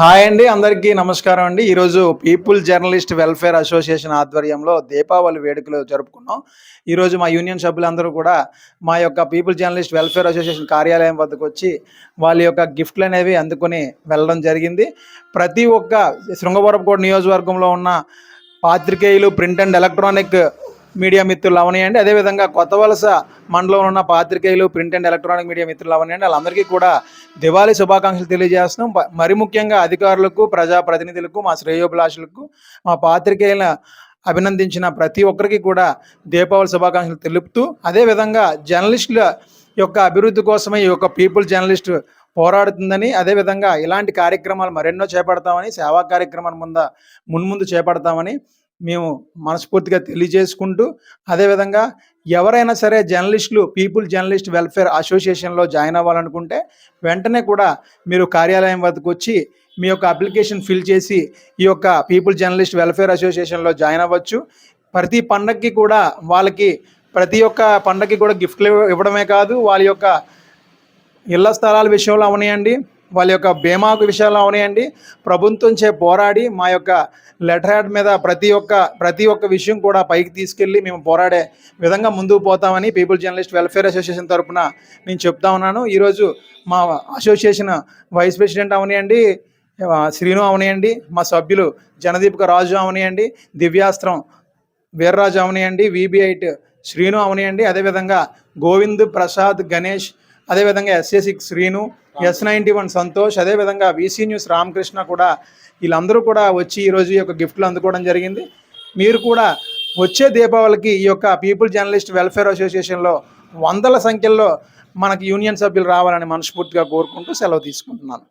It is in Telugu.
హాయ్ అండి అందరికీ నమస్కారం అండి. ఈరోజు పీపుల్ జర్నలిస్ట్ వెల్ఫేర్ అసోసియేషన్ ఆధ్వర్యంలో దీపావళి వేడుకలు జరుపుకున్నాం. ఈరోజు మా యూనియన్ సభ్యులందరూ కూడా మా యొక్క పీపుల్ జర్నలిస్ట్ వెల్ఫేర్ అసోసియేషన్ కార్యాలయం వద్దకు వచ్చి వాళ్ళ యొక్క గిఫ్ట్లు అనేవి అందుకొని వెళ్ళడం జరిగింది. ప్రతి ఒక్క శృంగవరపుకోట నియోజకవర్గంలో ఉన్న పాత్రికేయులు ప్రింట్ అండ్ ఎలక్ట్రానిక్ మీడియా మిత్రులు అవనియండి. అదేవిధంగా కొత్త వలస మండలంలో ఉన్న పాత్రికేయులు ప్రింట్ అండ్ ఎలక్ట్రానిక్ మీడియా మిత్రులు అవనియండి. వాళ్ళందరికీ కూడా దివాళీ శుభాకాంక్షలు తెలియజేస్తున్నాం. మరి ముఖ్యంగా అధికారులకు ప్రజాప్రతినిధులకు మా శ్రేయోభిలాషులకు మా పాత్రికేయుల అభినందించిన ప్రతి ఒక్కరికి కూడా దీపావళి శుభాకాంక్షలు తెలుపుతూ అదేవిధంగా జర్నలిస్టుల యొక్క అభివృద్ధి కోసమే ఈ యొక్క పీపుల్ జర్నలిస్ట్ పోరాడుతుందని అదేవిధంగా ఇలాంటి కార్యక్రమాలు మరెన్నో చేపడతామని సేవా కార్యక్రమాల ముంద మున్ముందు చేపడతామని మేము మనస్ఫూర్తిగా తెలియజేసుకుంటూ అదేవిధంగా ఎవరైనా సరే జర్నలిస్టులు పీపుల్ జర్నలిస్ట్ వెల్ఫేర్ అసోసియేషన్లో జాయిన్ అవ్వాలనుకుంటే వెంటనే కూడా మీరు కార్యాలయం వద్దకు వచ్చి మీ యొక్క అప్లికేషన్ ఫిల్ చేసి ఈ యొక్క పీపుల్ జర్నలిస్ట్ వెల్ఫేర్ అసోసియేషన్లో జాయిన్ అవ్వచ్చు. ప్రతి పండగకి కూడా వాళ్ళకి ప్రతి ఒక్క పండగకి కూడా గిఫ్ట్లు ఇవ్వడమే కాదు వాళ్ళ యొక్క ఇళ్ళ స్థలాల విషయంలో అవనియండి. వాళ్ళ యొక్క బీమాకు విషయాలు అవనియండి ప్రభుత్వంచే పోరాడి మా యొక్క లెటర్ హెడ్ మీద ప్రతి ఒక్క ప్రతి ఒక్క విషయం కూడా పైకి తీసుకెళ్ళి మేము పోరాడే విధంగా ముందుకు పోతామని పీపుల్ జర్నలిస్ట్ వెల్ఫేర్ అసోసియేషన్ తరపున నేను చెప్తా ఉన్నాను. ఈరోజు మా association vice president Avaniyandi Srinu Avaniyandi మా సభ్యులు జనదీపిక రాజు అవనియండి దివ్యాస్త్రం వీర్రాజు అవనియండి విబిఐట్ శ్రీను అవనియండి అదేవిధంగా గోవింద్ ప్రసాద్ గణేష్ అదేవిధంగా SA six Srinu S ninety one Santosh అదేవిధంగా వీసీ న్యూస్ రామకృష్ణ కూడా వీళ్ళందరూ కూడా వచ్చి ఈరోజు ఈ యొక్క గిఫ్ట్లు అందుకోవడం జరిగింది. మీరు కూడా వచ్చే దీపావళికి ఈ యొక్క పీపుల్ జర్నలిస్ట్ వెల్ఫేర్ అసోసియేషన్లో వందల సంఖ్యలో మనకి యూనియన్ సభ్యులు రావాలని మనస్ఫూర్తిగా కోరుకుంటూ సెలవు తీసుకుంటున్నాను.